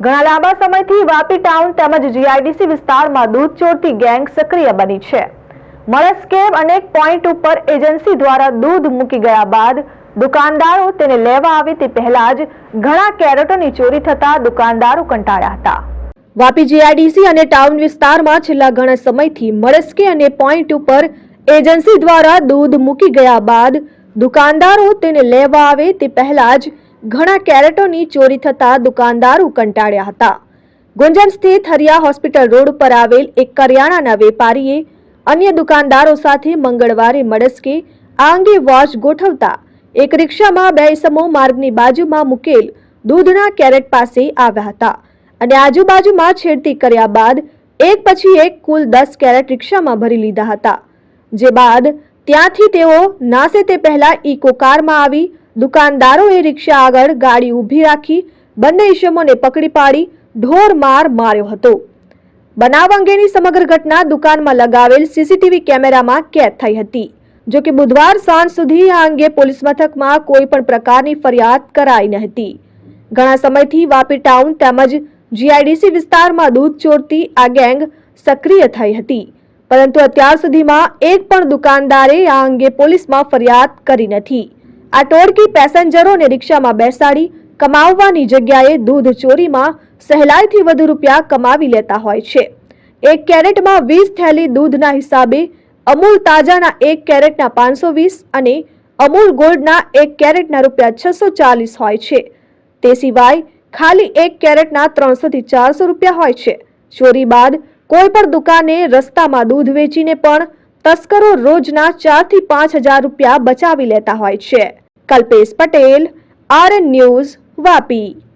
ઘણા લાંબા સમયથી વાપી ટાઉન તેમજ જીઆઈડીસી વિસ્તારમાં દૂધ ચોરતી ગેંગ સક્રિય બની છે. મળસ્કેબ અનેક પોઈન્ટ ઉપર એજન્સી દ્વારા દૂધ મૂકી ગયા બાદ દુકાનદારો તેને લેવા આવે તે પહેલા જ ઘણા કેરેટોની ચોરી થતા દુકાનદારો કંટાળ્યા હતા. વાપી જીઆઈડીસી અને ટાઉન વિસ્તારમાં છેલ્લા ઘણા સમયથી મળસ્કે અને પોઈન્ટ ઉપર એજન્સી દ્વારા દૂધ મૂકી ગયા બાદ દુકાનદારો તેને લેવા આવે તે પહેલા જ ઘણા કેરેટોની ચોરી થતા દુકાનદારો કંટાળ્યા હતા. ગુંજન સ્થિત હરિયા હોસ્પિટલ રોડ પર આવેલ એક કરિયાણાના વેપારીએ અન્ય દુકાનદારો સાથે મંગળવારે મળસ્કે આ અંગે વોચ ગોઠવતા એક રિક્ષામાં બે ઇસમો માર્ગની બાજુમાં મૂકેલ દૂધના કેરેટ પાસે આવ્યા હતા અને આજુબાજુમાં છેડતી કર્યા બાદ એક પછી એક કુલ દસ કેરેટ રિક્ષામાં ભરી લીધા હતા. જે બાદ ત્યાંથી તેઓ નાસે તે પહેલા ઇકો કારમાં આવી દુકાનદારોએ રિક્ષા આગળ ગાડી ઊભી રાખી બંને ઈસમોને પકડી પાડી, ઢોર માર માર્યો હતો. બનાવ અંગેની સમગ્ર ઘટના દુકાનમાં લગાવેલ સીસીટીવી કેમેરામાં કેદ થઈ હતી. જો કે બુધવાર સાંજ સુધી આ અંગે પોલીસ મથકમાં કોઈ પણ પ્રકારની ફરિયાદ કરાઈ ન હતી. ઘણા સમયથી વાપી ટાઉન તેમજ જીઆઈડીસી વિસ્તારમાં દૂધ ચોરતી આ ગેંગ સક્રિય થઈ હતી. પરંતુ અત્યાર સુધીમાં એક પણ દુકાનદારે આ અંગે પોલીસમાં ફરિયાદ કરી નથી. આ ટોળકી પેસેન્જરોને રિક્ષામાં બેસાડી કમાવવાની જગ્યાએ દૂધ ચોરીમાં સહેલાઈથી વધુ રૂપિયા કમાવી લેતા હોય છે. એક કેરેટમાં વીસ થેલી દૂધના હિસાબે અમૂલ તાજાના એક કેરેટના પાંચસો વીસ અને અમૂલ ગોલ્ડના એક કેરેટના રૂપિયા છસો ચાલીસ હોય છે. તે સિવાય ખાલી એક કેરેટના ત્રણસોથી ચારસો રૂપિયા હોય છે. ચોરી બાદ કોઈ પણ દુકાને રસ્તામાં દૂધ વેચીને પણ તસ્કરો રોજના ચારથી પાંચ હજાર રૂપિયા બચાવી લેતા હોય છે. Kalpesh Patel R news Vapi